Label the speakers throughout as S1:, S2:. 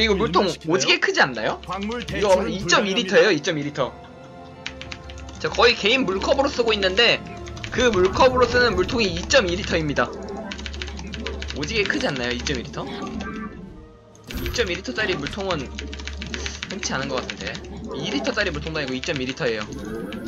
S1: 이거 물통 오지게 크지 않나요? 이거
S2: 대출은
S1: 2.2리터예요 2.2리터 저 거의 개인 물컵으로 쓰고 있는데 그 물컵으로 쓰는 물통이 2.2리터입니다 오지게 크지 않나요 2.2리터? 2.2리터짜리 물통은 흔치 않은 것 같은데 2리터짜리 물통도 아니고 2.2리터예요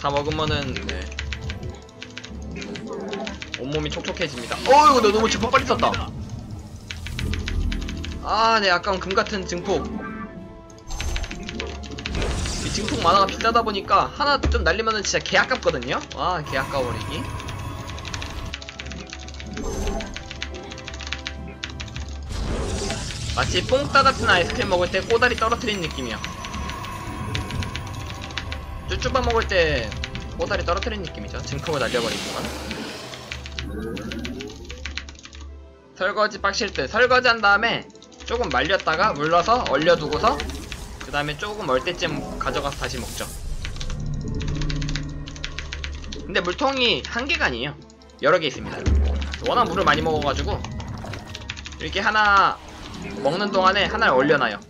S1: 다 먹으면은 네. 온몸이 촉촉해집니다 어이구 너 너무 증폭 빨리 썼다 아, 네, 아까운 금 같은 증폭. 이 증폭 만화가 비싸다 보니까 하나 좀 날리면은 진짜 개 아깝거든요? 와, 개 아까워버리기. 마치 뽕따 같은 아이스크림 먹을 때 꼬다리 떨어뜨린 느낌이야. 쭈쭈바 먹을 때 꼬다리 떨어뜨린 느낌이죠. 증폭을 날려버린 동안. 설거지 빡실 때 설거지 한 다음에 조금 말렸다가 물러서 얼려두고서 그 다음에 조금 얼 때쯤 가져가서 다시 먹죠 근데 물통이 한 개가 아니에요 여러 개 있습니다 워낙 물을 많이 먹어가지고 이렇게 하나 먹는 동안에 하나를 얼려놔요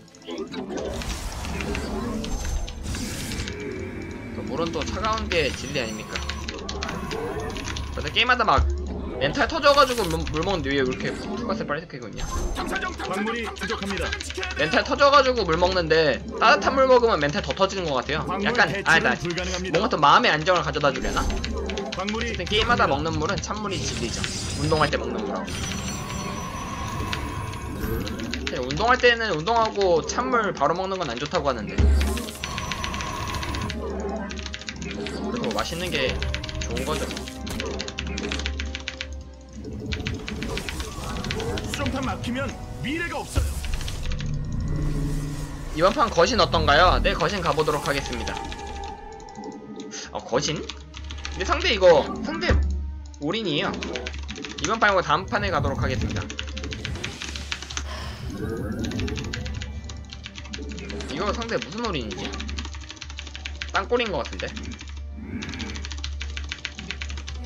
S1: 물은 또 차가운 게 진리 아닙니까 그래서 게임하다 막 멘탈 터져가지고 물, 물 먹는데 왜 이렇게 투가스 빨리 새끼군요
S2: 광물이 부족합니다.
S1: 멘탈 터져가지고 물 먹는데 따뜻한 물 먹으면 멘탈 더 터지는 것 같아요. 약간 아니다. 뭔가 더 마음의 안정을 가져다 주려나?
S2: 광물이
S1: 하여튼 게임하다. 먹는 물은 찬물이 진리죠. 운동할 때 먹는 물하고. 근데 운동할 때는 운동하고 찬물 바로 먹는 건 안 좋다고 하는데. 맛있는 게 좋은 거죠.
S2: 수정탄 막히면 미래가 없어요.
S1: 이번 판 거신 어떤가요? 네, 거신 가보도록 하겠습니다. 어, 거신? 근데 상대 이거, 상대 올인이에요. 이번 판 말고 다음 판에 가도록 하겠습니다. 이거 상대 무슨 올인이지? 땅골인 것 같은데?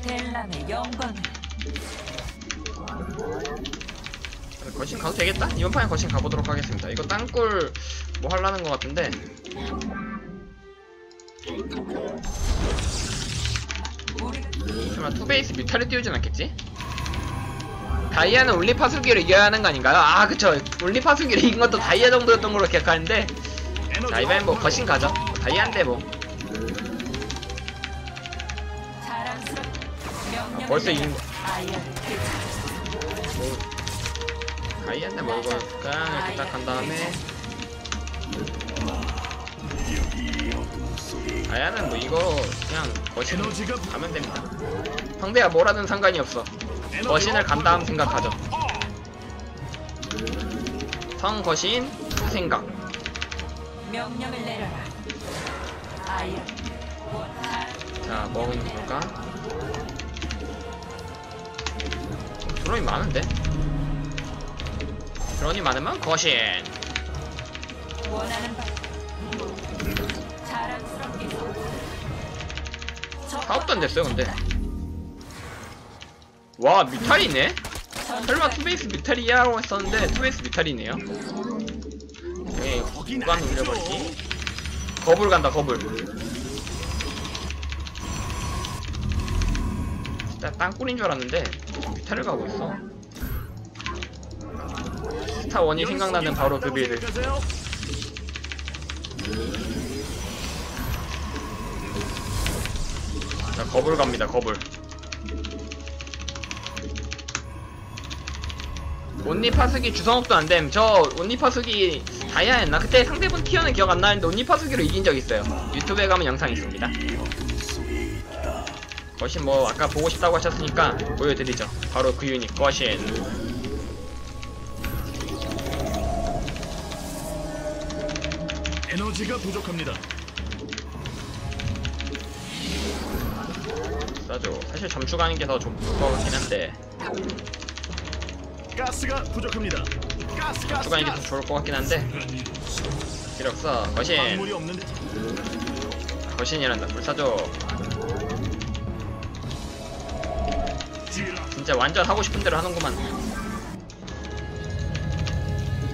S3: 델람의 영광을
S1: 거신 가도 되겠다? 이번 판에 거신 가보도록 하겠습니다. 이거 땅굴 뭐 하려는 것 같은데 설마 투베이스 뮤타를 띄우진 않겠지? 다이아는 올리파수기로 이겨야 하는 거 아닌가요? 아 그쵸 올리파수기로 이긴 것도 다이아 정도였던 걸로 기억하는데 자 이번엔 뭐 거신 가죠 뭐 다이아인데 뭐 벌써 뭐, 뭐 이거 그냥 이렇게 딱 간 다음에. 다이아는 뭐 이거 그냥 거신
S2: 에너지가
S1: 가면 됩니다. 상대가 뭐라든 상관이 없어. 거신을 간 다음 생각하죠.
S2: 어,
S1: 성 거신 생각.
S3: 명령을 내려라.
S1: 자, 먹으면 볼까? 드론이 많은데? 드론이 많으면 거신! 사업도 안 됐어요, 근데. 와, 뮤탈이네? 설마 투베이스 뮤탈이야라고 했었는데, 투베이스 뮤탈이네요. 네, 무관 올려버리기. 거불 간다, 거불. 진짜 땅굴인 줄 알았는데, 뮤탈을 가고 있어. 스타 원이 생각나는 바로 그.
S2: 생각하세요?
S1: 자, 거불 갑니다, 거불. 온리 파수기 주성업도 안 됨. 저 온리 파수기 다이아였나? 그때 상대분 티어는 기억 안 나는데 온리 파수기로 이긴 적 있어요. 유튜브에 가면 영상 있습니다. 거신 뭐 아까 보고 싶다고 하셨으니까 보여드리죠. 바로 그 유닛 거신.
S2: 에너지가 부족합니다.
S1: 싸죠. 사실 점추 가는 게 더 좋을 것 같긴 한데
S2: 가스가 부족합니다. 가스 가스
S1: 점추 가는 게 더. 좋을 것 같긴 한데 없어. 거신. 거신이란다. 불 사줘. 진짜 완전 하고 싶은 대로 하는구만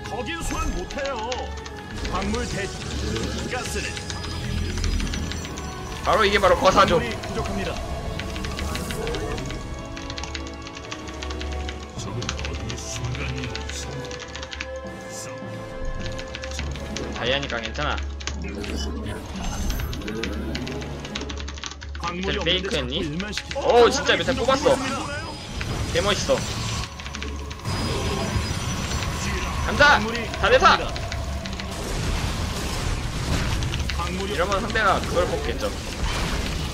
S2: 거긴 소환 못해요. 광물 대 가스는
S1: 바로 이게 바로 거사죠
S2: 부족합니다.
S1: 다이아니까 괜찮아 페이크 했니?
S2: 자꾸 일만 시키-
S1: 오, 진짜 밑에 뽑았어. 개멋있어 간다!
S2: 광물이
S1: 이러면 상대가 그걸 뽑겠죠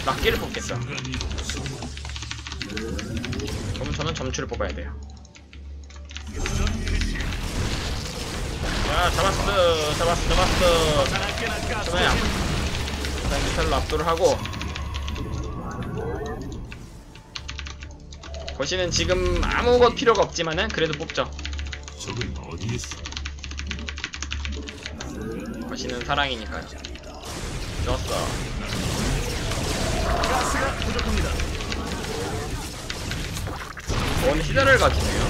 S1: 락기를 뽑겠죠 그럼 저는 점추를 뽑아야 돼요 야 잡았어 잡았어 잡았어
S2: 조심.
S1: 일단 미탈로 압도를 하고 거시는 지금 아무것 필요가 없지만은 그래도 뽑죠
S4: 적은 어디에 있어?
S1: 거시는 사랑이니까요 좋았어
S2: 가스가 부족합니다.
S1: 뭔 히드를 가지네요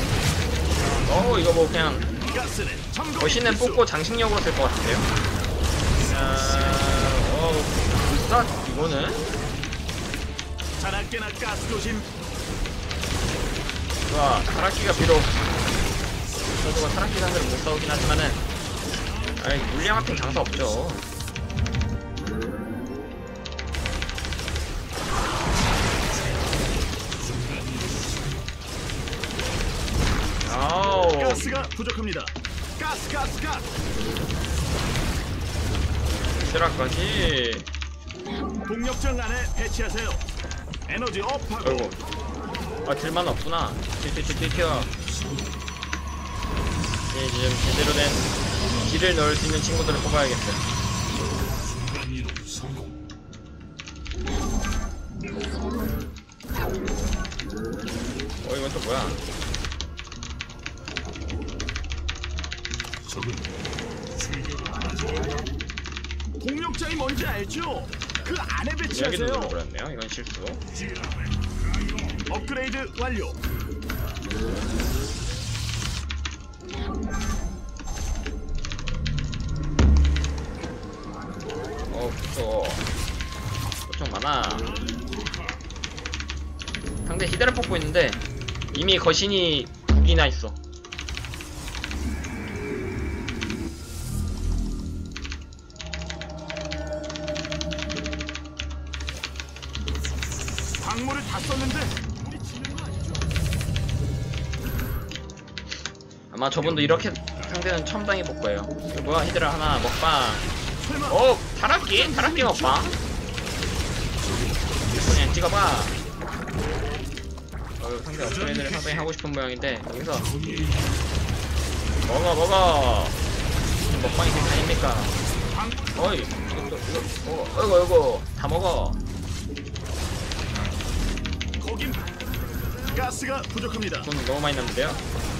S1: 어 이거 뭐 그냥 거시는. 뽑고 장식력으로 쓸 것 같은데요 자, 어, 불사 이거는
S2: 자나깨나 가스 조심.
S1: 좋아 타락기가 비록 저도가 타락기 상대로 못 싸우긴 하지만은 아이 물량 합행 장사 없죠 아우
S2: 가스가 부족합니다. 가스 가스 가스.
S1: 스라까지
S2: 동력장 안에 배치하세요. 에너지 업하고
S1: 아이고 아 들만 없구나 튀튀튀튀 이제 좀 제대로 된 길을 넣을 수 있는 친구들을
S4: 성공.
S1: 어 이건 또 뭐야
S4: 적은
S2: 동력장이 뭔지 알죠? 그 안에 배치하세요.
S1: 이건 실수
S2: 업그레이드 완료.
S1: 어 그쵸 엄청 많아 상대 히데를 뽑고 있는데 이미 거신이 북이나 있어.
S2: 광물을 다 썼는데
S1: 아마 저분도 이렇게 상대는 처음 당해볼 거예요. 이거 뭐야 히데라 하나 먹방. 오 타락기? 타락기 먹방? 그냥 찍어봐. 어 상대 업그레이드를 상당히 하고 싶은 모양인데 여기서. 먹어 먹어. 먹방이 그게 아닙니까? 어이 또 이거 어 이거 이거 다 먹어.
S2: 거긴 가스가 부족합니다.
S1: 돈 너무 많이 남는데요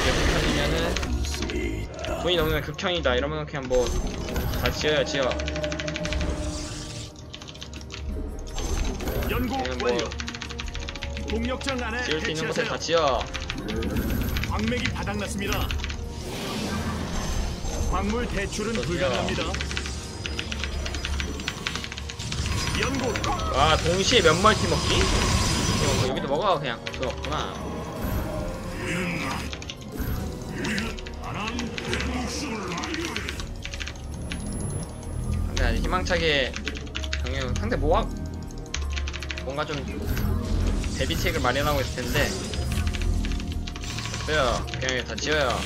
S1: 이게 극혐이면은 돈이 넘으면 극혐이다 이러면 그냥 뭐 다 지어요 지어
S2: 연구
S1: 그냥 뭐
S2: 완료. 동력장 안에
S1: 지을 수 있는 곳에 다. 지어
S2: 광맥이 바닥났습니다. 광물 대출은
S1: 또
S2: 불가능합니다. 연구
S1: 와 동시에 몇 멀티 먹기? 이거 뭐 여기도 먹어 그냥 그거 없구나 근데 아직 희망차게 경영 상대 모아 뭔가 좀 대비책을 마련하고 있을 텐데. 없어요. 그냥 다 지어요?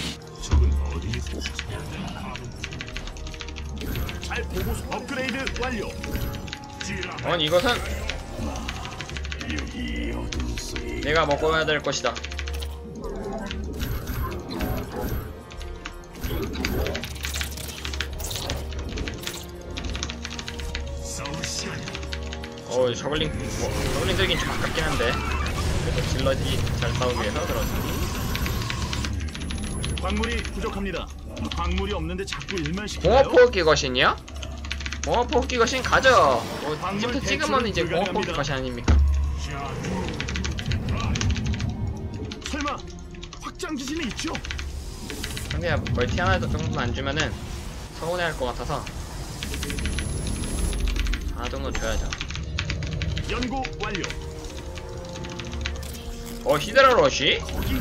S2: 잘 보고 업그레이드 완료.
S1: 어 이것은 내가 먹어야 될 것이다 어 저글링 뭐, 저글링 들긴 좀 아깝긴 한데 그래도 질러지 잘 싸우기 위해서 들어지
S2: 광물이 부족합니다. 광물이 없는데 자꾸 일만 시켜요.
S1: 공업포기 거신이요? 공업포기 거신 가져 뭐 이제부터 찍으면 이제 공업포기. 거신 아닙니까
S2: 확장 기진이 있죠.
S1: 상대가 멀티 하나 정도는 안 주면은 서운해할 것 같아서 하나 정도 줘야죠.
S2: 연구 완료.
S1: 어 히드라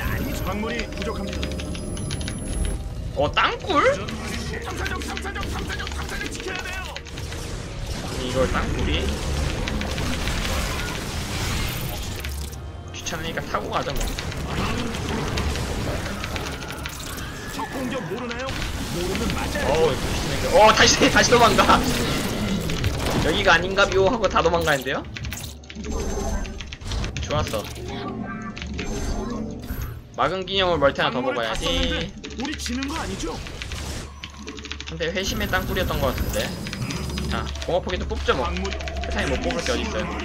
S2: 아니죠. 광물이 부족합니다.
S1: 어 땅굴?
S2: 탐사정 탐사정 탐사정 탐사정 지켜야 돼요.
S1: 이걸 땅굴이? 귀찮으니까 타고 가자 뭐.
S2: 적 공격 모르나요? 모르면 맞아요.
S1: 어우 귀찮으니까. 어 다시 다시 도망가. 여기가 아닌가비오 하고 다 도망가는데요? 좋았어. 막은 기념을 멀티 하나 더 먹어야지.
S2: 우리 지는 거 아니죠?
S1: 근데 회심의 땅굴이었던 것 같은데. 자, 공업포기도 뽑죠 뭐. 세상에 못 뽑을 게 어딨어요.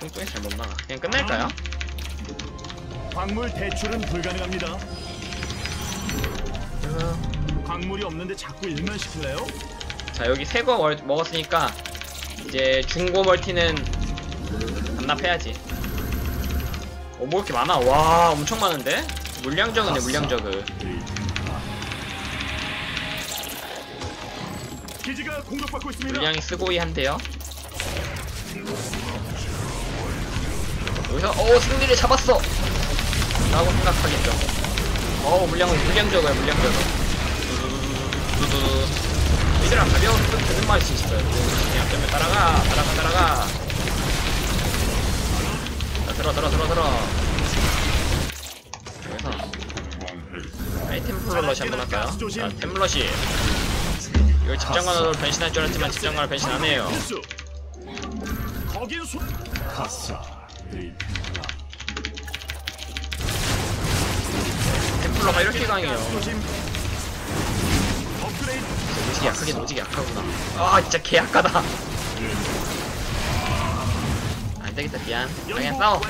S1: 뚱뚱이 잘못 나가. 그냥 끝낼까요?
S2: 광물 대출은 불가능합니다. 광물이 없는데 자꾸 일만 시킬래요?
S1: 자 여기 새거 먹었으니까 이제 중고 멀티는 반납해야지. 어, 뭐 이렇게 많아? 와, 엄청 많은데? 물량저그네, 물량저그.
S2: 기지가 공격받고 있습니다.
S1: 물량이 쓰고이 한데요. 여기서, 어, 승리를 잡았어! 라고 생각하겠죠. 어, 물량은 물량저그야, 물량저그. 두두두두. 이들랑 가벼운 뜻 드는 맛이 있어요. 그냥 앞점에 따라가, 따라가, 따라가. 자, 들어, 들어, 들어, 들어. 여기서 아이템 플러시 한번 할까요? 자, 템플러시. 이거 집정관으로 변신할 줄 알았지만 집정관으로 변신 안 해요.
S2: 거긴 소.
S1: 템플러가 이렇게 강해요. 오지게 약하긴 오지게 약하구나. 아 진짜 개 약하다. 안 되겠다 미안. 아, 그냥 싸워.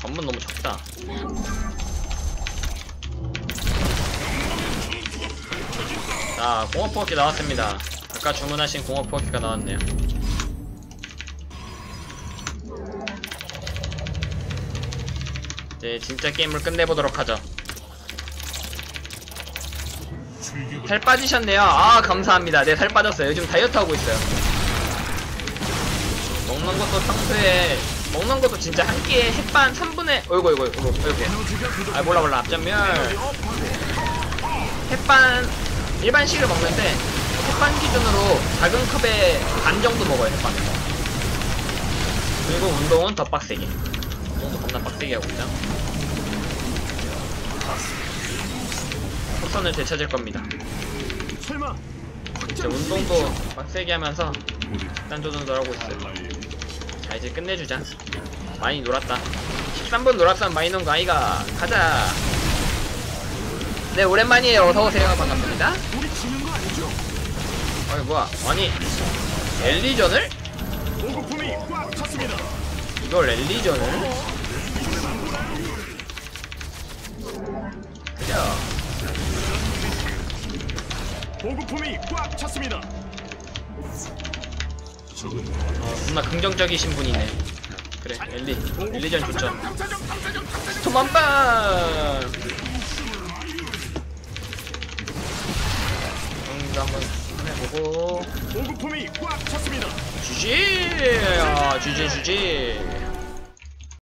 S1: 건문 너무 적다. 자 공업 포기 나왔습니다. 아까 주문하신 공업 포기가 나왔네요. 이제 진짜 게임을 끝내보도록 하죠.
S4: 출격을
S1: 살 빠지셨네요. 아 감사합니다. 네 살 빠졌어요. 요즘 다이어트 하고 있어요. 먹는 것도 평소에 먹는 것도 진짜 한 끼에 햇반 3분의 어이구 어이구 어이구 이렇게. 아 몰라 몰라 앞전면. 햇반 일반식을 먹는데 햇반 기준으로 작은 컵에 반 정도 먹어요 햇반. 그리고 운동은 더 빡세게. 운동도 겁나 빡세게 하고 있죠. 속선을 되찾을 겁니다.
S2: 설마.
S1: 이제 운동도 빡세게 하면서 식단 조절도 하고 있어요. 자 이제 끝내주자. 많이 놀았다. 13분 놀았으면 많이 논 거 아이가. 가자. 네 오랜만이에요. 어서 오세요. 반갑습니다.
S2: 아니
S1: 뭐야? 아니 엘리전을? 이걸 엘리전을?
S2: 보급품이 꽉 찼습니다.
S1: 어, 존나 긍정적이신 분이네. 그래 엘리 엘리전 좋죠. 토만빵. 정도 한번 해보고
S2: 보급품이 꽉 찼습니다.
S1: 주지 아 주지 주지